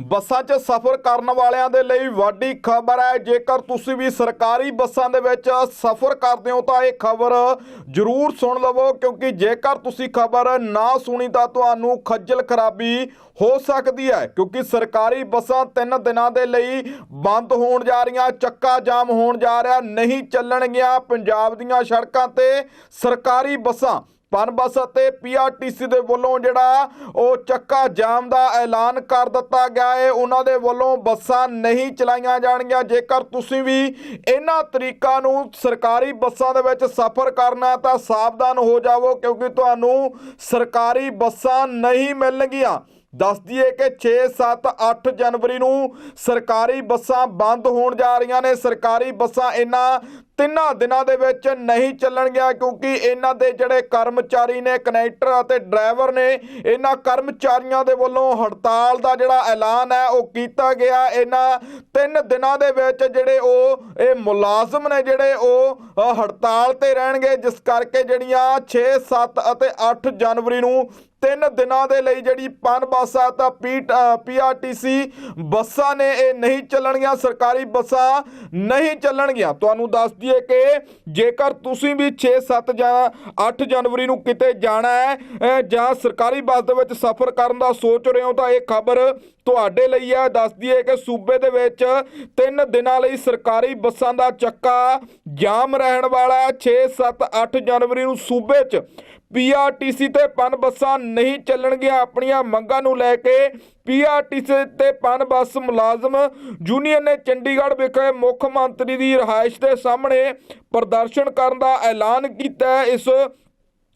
ਬੱਸਾਂ 'ਚ ਸਫ਼ਰ ਕਰਨ ਵਾਲਿਆਂ ਦੇ ਲਈ ਵੱਡੀ ਖਬਰ ਹੈ। ਜੇਕਰ ਤੁਸੀਂ ਵੀ ਸਰਕਾਰੀ ਬੱਸਾਂ ਦੇ ਵਿੱਚ ਸਫ਼ਰ ਕਰਦੇ ਹੋ ਤਾਂ ਇਹ ਖਬਰ ਜ਼ਰੂਰ ਸੁਣ ਲਵੋ, ਕਿਉਂਕਿ ਜੇਕਰ ਤੁਸੀਂ ਖਬਰ ਨਾ ਸੁਣੀ ਤਾਂ ਤੁਹਾਨੂੰ ਖੱਜਲ ਖਰਾਬੀ ਹੋ ਸਕਦੀ ਹੈ, ਕਿਉਂਕਿ ਸਰਕਾਰੀ ਬੱਸਾਂ 3 ਦਿਨਾਂ ਦੇ ਲਈ ਬੰਦ ਹੋਣ ਜਾ ਰਹੀਆਂ, ਚੱਕਾ ਜਾਮ ਹੋਣ ਜਾ ਰਿਹਾ, ਨਹੀਂ ਚੱਲਣਗੀਆਂ। ਪੰਜਾਬ ਦੀਆਂ ਸੜਕਾਂ ਤੇ ਸਰਕਾਰੀ ਬੱਸਾਂ ਪਨ ਬੱਸ ਅਤੇ ਪੀਆਰਟੀਸੀ ਦੇ ਵੱਲੋਂ ਜਿਹੜਾ ਉਹ ਚੱਕਾ ਜਾਮ ਦਾ ਐਲਾਨ ਕਰ ਦਿੱਤਾ ਗਿਆ ਹੈ ਉਹਨਾਂ ਦੇ ਵੱਲੋਂ ਬੱਸਾਂ ਨਹੀਂ ਚਲਾਈਆਂ ਜਾਣਗੀਆਂ। ਜੇਕਰ ਤੁਸੀਂ ਵੀ ਇਹਨਾਂ ਤਰੀਕਾਂ ਨੂੰ ਸਰਕਾਰੀ ਬੱਸਾਂ ਦੇ ਵਿੱਚ ਸਫ਼ਰ ਕਰਨਾ ਤਾਂ ਸਾਵਧਾਨ ਹੋ ਜਾਵੋ, ਕਿਉਂਕਿ ਤੁਹਾਨੂੰ ਸਰਕਾਰੀ ਬੱਸਾਂ ਨਹੀਂ ਮਿਲਣਗੀਆਂ। ਦੱਸ ਦਈਏ ਕਿ 6 7 8 ਜਨਵਰੀ ਨੂੰ ਸਰਕਾਰੀ ਬੱਸਾਂ ਬੰਦ ਹੋਣ ਜਾ ਰਹੀਆਂ ਨੇ। ਸਰਕਾਰੀ ਬੱਸਾਂ ਇਹਨਾਂ ਤਿੰਨਾਂ ਦਿਨਾਂ ਦੇ ਵਿੱਚ ਨਹੀਂ ਚੱਲਣਗੀਆਂ ਕਿਉਂਕਿ ਇਹਨਾਂ ਦੇ ਜਿਹੜੇ ਕਰਮਚਾਰੀ ਨੇ, ਕਨੈਕਟਰ ਅਤੇ ਡਰਾਈਵਰ ਨੇ, ਇਹਨਾਂ ਕਰਮਚਾਰੀਆਂ ਦੇ ਵੱਲੋਂ ਹੜਤਾਲ ਦਾ ਜਿਹੜਾ ਐਲਾਨ ਹੈ, ਉਹ ਕੀਤਾ ਗਿਆ। ਇਹਨਾਂ ਤਿੰਨ ਦਿਨਾਂ ਦੇ ਵਿੱਚ ਜਿਹੜੇ ਉਹ, ਇਹ ਮੁਲਾਜ਼ਮ ਨੇ ਜਿਹੜੇ ਉਹ ਹੜਤਾਲ ਤੇ ਰਹਿਣਗੇ, ਜਿਸ ਕਰਕੇ ਜਿਹੜੀਆਂ 6 7 ਅਤੇ 8 ਜਨਵਰੀ ਨੂੰ ਤਿੰਨ ਦਿਨਾਂ ਦੇ ਲਈ ਜਿਹੜੀ ਪਨ ਬੱਸ ਆ ਤਾਂ ਪੀ ਪੀਆਰਟੀਸੀ ਬੱਸਾਂ ਨੇ, ਇਹ ਨਹੀਂ ਚੱਲਣਗੀਆਂ, ਸਰਕਾਰੀ ਬੱਸਾਂ ਨਹੀਂ ਚੱਲਣਗੀਆਂ। ਤੁਹਾਨੂੰ ਦੱਸ ਦਈਏ ਕਿ ਜੇਕਰ ਤੁਸੀਂ ਵੀ 6 7 ਜਾਂ 8 ਜਨਵਰੀ ਨੂੰ ਕਿਤੇ ਜਾਣਾ ਹੈ, ਅਹ ਜਾਂ ਸਰਕਾਰੀ ਬੱਸ ਦੇ ਵਿੱਚ ਸਫ਼ਰ ਕਰਨ ਦਾ ਸੋਚ ਰਹੇ ਹੋ, ਤਾਂ ਇਹ ਖਬਰ ਤੁਹਾਡੇ ਲਈ ਹੈ। ਦੱਸ ਦਈਏ ਕਿ ਸੂਬੇ ਦੇ ਵਿੱਚ ਤਿੰਨ ਦਿਨਾਂ ਲਈ ਸਰਕਾਰੀ ਬੱਸਾਂ ਦਾ ਚੱਕਾ ਜਾਮ ਰਹਿਣ ਵਾਲਾ 6 7 8 ਜਨਵਰੀ ਨੂੰ ਸੂਬੇ 'ਚ ਪੀਆਰਟੀਸੀ ਤੇ ਪਨ ਬੱਸਾਂ ਨਹੀਂ ਚੱਲਣਗੀਆਂ। ਆਪਣੀਆਂ ਮੰਗਾਂ ਨੂੰ ਲੈ ਕੇ ਪੀਆਰਟੀਸੀ ਤੇ ਪਨ ਬੱਸ ਮੁਲਾਜ਼ਮ ਯੂਨੀਅਨ ਨੇ ਚੰਡੀਗੜ੍ਹ ਵਿਖੇ ਮੁੱਖ ਮੰਤਰੀ ਦੀ ਰਿਹਾਇਸ਼ ਦੇ ਸਾਹਮਣੇ ਪ੍ਰਦਰਸ਼ਨ ਕਰਨ ਦਾ ਐਲਾਨ ਕੀਤਾ ਇਸ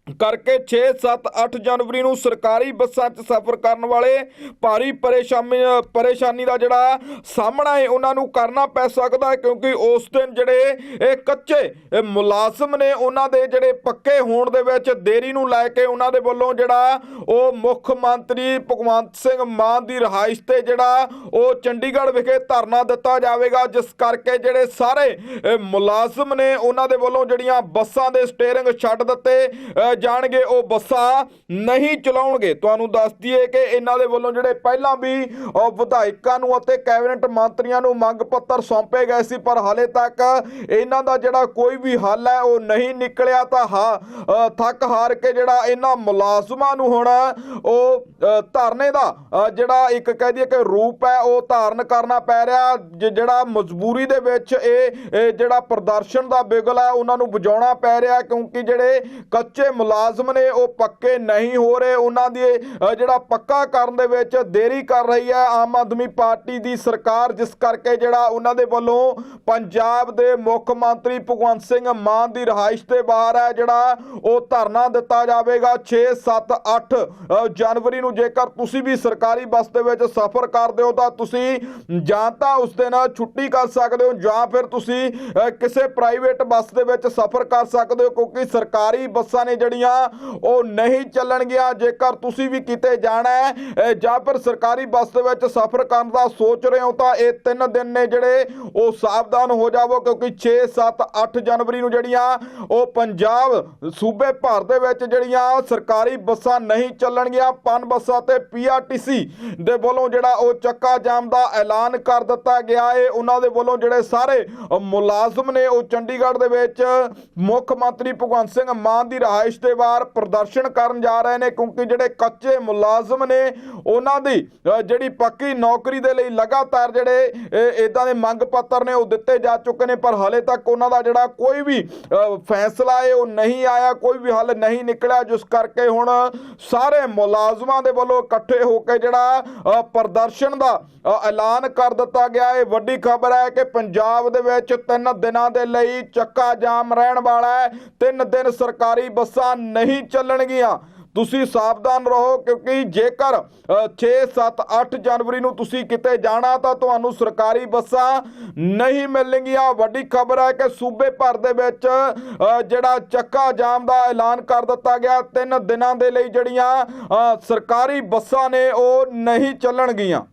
ਕਰਕੇ 6 7 8 ਜਨਵਰੀ ਨੂੰ ਸਰਕਾਰੀ ਬੱਸਾਂ 'ਚ ਸਫ਼ਰ ਕਰਨ ਵਾਲੇ ਭਾਰੀ ਪਰੇਸ਼ਾਨੀ ਪਰੇਸ਼ਾਨੀ ਦਾ ਜਿਹੜਾ ਸਾਹਮਣਾ ਹੈ, ਉਹਨਾਂ ਨੂੰ ਕਰਨਾ ਪੈ ਸਕਦਾ ਹੈ ਕਿਉਂਕਿ ਉਸ ਦਿਨ ਜਿਹੜੇ ਇਹ ਕੱਚੇ, ਇਹ ਮੁਲਾਜ਼ਮ ਨੇ ਉਹਨਾਂ ਦੇ ਜਿਹੜੇ ਪੱਕੇ ਹੋਣ ਦੇ ਵਿੱਚ ਦੇਰੀ ਨੂੰ ਲੈ ਕੇ ਉਹਨਾਂ ਦੇ ਵੱਲੋਂ ਜਿਹੜਾ ਉਹ ਮੁੱਖ ਮੰਤਰੀ ਭਗਵੰਤ ਸਿੰਘ ਮਾਨ ਦੀ ਰਿਹਾਇਸ਼ ਤੇ ਜਿਹੜਾ ਉਹ ਚੰਡੀਗੜ੍ਹ ਵਿਖੇ ਧਰਨਾ ਦਿੱਤਾ ਜਾਵੇਗਾ, ਜਿਸ ਕਰਕੇ ਜਿਹੜੇ ਸਾਰੇ ਮੁਲਾਜ਼ਮ ਨੇ ਉਹਨਾਂ ਦੇ ਵੱਲੋਂ ਜਿਹੜੀਆਂ ਬੱਸਾਂ ਦੇ ਸਟੀਅਰਿੰਗ ਛੱਡ ਦਿੱਤੇ ਜਾਣਗੇ, ਉਹ ਬੱਸਾਂ ਨਹੀਂ ਚਲਾਉਣਗੇ। ਤੁਹਾਨੂੰ ਦੱਸ ਦਈਏ ਕਿ ਇਹਨਾਂ ਦੇ ਵੱਲੋਂ ਜਿਹੜੇ ਪਹਿਲਾਂ ਵੀ ਵਿਧਾਇਕਾਂ ਨੂੰ ਅਤੇ ਕੈਬਨਿਟ ਮੰਤਰੀਆਂ ਨੂੰ ਮੰਗ ਪੱਤਰ ਸੌਂਪੇ ਗਏ ਸੀ, ਪਰ ਹਾਲੇ ਤੱਕ ਇਹਨਾਂ ਦਾ ਜਿਹੜਾ ਕੋਈ ਵੀ ਹੱਲ ਹੈ, ਉਹ ਨਹੀਂ ਨਿਕਲਿਆ ਤਾਂ ਹਾਂ ਥੱਕ ਹਾਰ ਕੇ ਜਿਹੜਾ ਇਹਨਾਂ ਮੁਲਾਜ਼ਮਾਂ ਨੂੰ ਹੁਣ, ਉਹ ਧਰਨੇ ਦਾ ਜਿਹੜਾ ਇੱਕ ਕਹਿ ਦਈਏ ਕਿ ਰੂਪ ਹੈ, ਉਹ ਧਾਰਨ ਕਰਨਾ ਪੈ ਰਿਹਾ। ਜਿਹੜਾ ਮਜਬੂਰੀ ਦੇ ਵਿੱਚ ਇਹ ਇਹ ਜਿਹੜਾ ਪ੍ਰਦਰਸ਼ਨ ਦਾ ਬਿਗਲ ਹੈ, ਉਹਨਾਂ ਨੂੰ ਵਜਾਉਣਾ ਪੈ ਰਿਹਾ, ਕਿਉਂਕਿ ਜਿਹੜੇ ਕੱਚੇ ਮੁਲਾਜ਼ਮ ਨੇ, ਉਹ ਪੱਕੇ ਨਹੀਂ ਹੋ ਰਹੇ। ਉਹਨਾਂ ਦੀ ਜਿਹੜਾ ਪੱਕਾ ਕਰਨ ਦੇ ਵਿੱਚ ਦੇਰੀ ਕਰ ਰਹੀ ਹੈ ਆਮ ਆਦਮੀ ਪਾਰਟੀ ਦੀ ਸਰਕਾਰ, ਜਿਸ ਕਰਕੇ ਜਿਹੜਾ ਉਹਨਾਂ ਦੇ ਵੱਲੋਂ ਪੰਜਾਬ ਦੇ ਮੁੱਖ ਮੰਤਰੀ ਭਗਵੰਤ ਸਿੰਘ ਮਾਨ ਦੀ ਰਿਹਾਇਸ਼ ਦੇ ਬਾਹਰ ਹੈ, ਜਿਹੜਾ ਉਹ ਧਰਨਾ ਦਿੱਤਾ ਜਾਵੇਗਾ 6 7 8 ਜਨਵਰੀ ਨੂੰ। ਜੇਕਰ ਤੁਸੀਂ ਵੀ ਸਰਕਾਰੀ ਬੱਸ ਦੇ ਵਿੱਚ ਸਫ਼ਰ ਕਰਦੇ ਹੋ, ਤਾਂ ਤੁਸੀਂ ਜਾਂ ਤਾਂ ਉਸ ਦਿਨ ਛੁੱਟੀ ਕਰ ਸਕਦੇ ਹੋ, ਜਾਂ ਫਿਰ ਤੁਸੀਂ ਕਿਸੇ ਪ੍ਰਾਈਵੇਟ ਬੱਸ ਦੇ ਵਿੱਚ ਸਫ਼ਰ ਕਰ ਸਕਦੇ ਹੋ, ਕਿਉਂਕਿ ਸਰਕਾਰੀ ਬੱਸਾਂ ਨੇ ਜਿਹੜੀਆਂ ਉਹ ਨਹੀਂ ਚੱਲਣਗੀਆਂ, ਜੇਕਰ ਤੁਸੀਂ ਵੀ ਕਿਤੇ ਜਾਣਾ ਹੈ ਜਾਂ ਫਿਰ ਸਰਕਾਰੀ ਬੱਸ ਦੇ ਵਿੱਚ ਸਫ਼ਰ ਕਰਨ ਦਾ ਸੋਚ ਰਹੇ ਹੋ, ਤਾਂ ਇਹ ਤਿੰਨ ਦਿਨ ਨੇ ਜਿਹੜੇ ਉਹ ਸਾਵਧਾਨ ਹੋ ਜਾਵੋ, ਕਿਉਂਕਿ 6 7 8 ਜਨਵਰੀ ਨੂੰ ਜਿਹੜੀਆਂ ਉਹ ਪੰਜਾਬ ਸੂਬੇ ਭਰ ਦੇ ਵਿੱਚ ਜਿਹੜੀਆਂ ਸਰਕਾਰੀ ਬੱਸਾਂ ਨਹੀਂ ਚੱਲਣਗੀਆਂ, ਪਨ ਬੱਸਾਂ ਤੇ ਪੀਆਰਟੀਸੀ ਦੇ ਵੱਲੋਂ ਜਿਹੜਾ ਉਹ ਚੱਕਾ ਜਾਮ ਦਾ ਐਲਾਨ ਕਰ ਦਿੱਤਾ ਗਿਆ ਹੈ। ਉਹਨਾਂ ਦੇ ਵੱਲੋਂ ਜਿਹੜੇ ਸਾਰੇ ਮੁਲਾਜ਼ਮ ਨੇ ਉਹ ਚੰਡੀਗੜ੍ਹ ਦੇ ਵਿੱਚ ਮੁੱਖ ਮੰਤਰੀ ਭਗਵੰਤ ਸਿੰਘ ਮਾਨ ਦੀ ਰਿਹਾਇਸ਼ ਦੇ ਪ੍ਰਦਰਸ਼ਨ ਕਰਨ ਜਾ ਰਹੇ ਨੇ ਕਿਉਂਕਿ ਜਿਹੜੇ ਕੱਚੇ ਮੁਲਾਜ਼ਮ ਨੇ ਉਹਨਾਂ ਦੀ ਅ, ਜਿਹੜੀ ਪੱਕੀ ਨੌਕਰੀ ਦੇ ਲਈ ਲਗਾਤਾਰ ਜਿਹੜੇ ਇਦਾਂ ਦੇ ਮੰਗ ਪੱਤਰ ਨੇ ਉਹ ਦਿੱਤੇ ਜਾ ਚੁੱਕੇ ਨੇ ਪਰ ਹਲੇ ਤੱਕ ਉਹਨਾਂ ਦਾ ਜਿਹੜਾ ਕੋਈ ਵੀ ਫੈਸਲਾ ਹੈ ਉਹ ਨਹੀਂ ਆਇਆ ਕੋਈ ਵੀ ਹੱਲ ਨਹੀਂ ਨਿਕਲਿਆ ਜਿਸ ਕਰਕੇ ਹੁਣ ਸਾਰੇ ਮੁਲਾਜ਼ਮਾਂ ਦੇ ਵੱਲੋਂ ਇਕੱਠੇ ਹੋ ਕੇ ਜਿਹੜਾ ਪ੍ਰਦਰਸ਼ਨ ਦਾ ਐਲਾਨ ਕਰ ਦਿੱਤਾ ਗਿਆ ਹੈ। ਵੱਡੀ ਖਬਰ ਹੈ ਕਿ ਪੰਜਾਬ ਦੇ ਵਿੱਚ ਤਿੰਨ ਦਿਨਾਂ ਦੇ ਲਈ ਚੱਕਾ ਜਾਮ ਰਹਿਣ ਵਾਲਾ ਹੈ। ਤਿੰਨ ਦਿਨ ਸਰਕਾਰੀ ਬੱਸਾਂ ਨਹੀਂ ਚੱਲਣਗੀਆਂ। ਤੁਸੀਂ ਸਾਵਧਾਨ ਰਹੋ ਕਿਉਂਕਿ ਜੇਕਰ ਅ, 6 7 8 ਜਨਵਰੀ ਨੂੰ ਤੁਸੀਂ ਕਿਤੇ ਜਾਣਾ ਤਾਂ ਤੁਹਾਨੂੰ ਸਰਕਾਰੀ ਬੱਸਾਂ ਨਹੀਂ ਮਿਲਣਗੀਆਂ। ਵੱਡੀ ਖਬਰ ਹੈ ਕਿ ਸੂਬੇ ਭਰ ਦੇ ਵਿੱਚ ਜਿਹੜਾ ਚੱਕਾ ਜਾਮ ਦਾ ਐਲਾਨ ਕਰ ਦਿੱਤਾ ਗਿਆ ਤਿੰਨ ਦਿਨਾਂ ਦੇ ਲਈ ਜਿਹੜੀਆਂ ਸਰਕਾਰੀ ਬੱਸਾਂ ਨੇ ਉਹ ਨਹੀਂ ਚੱਲਣਗੀਆਂ।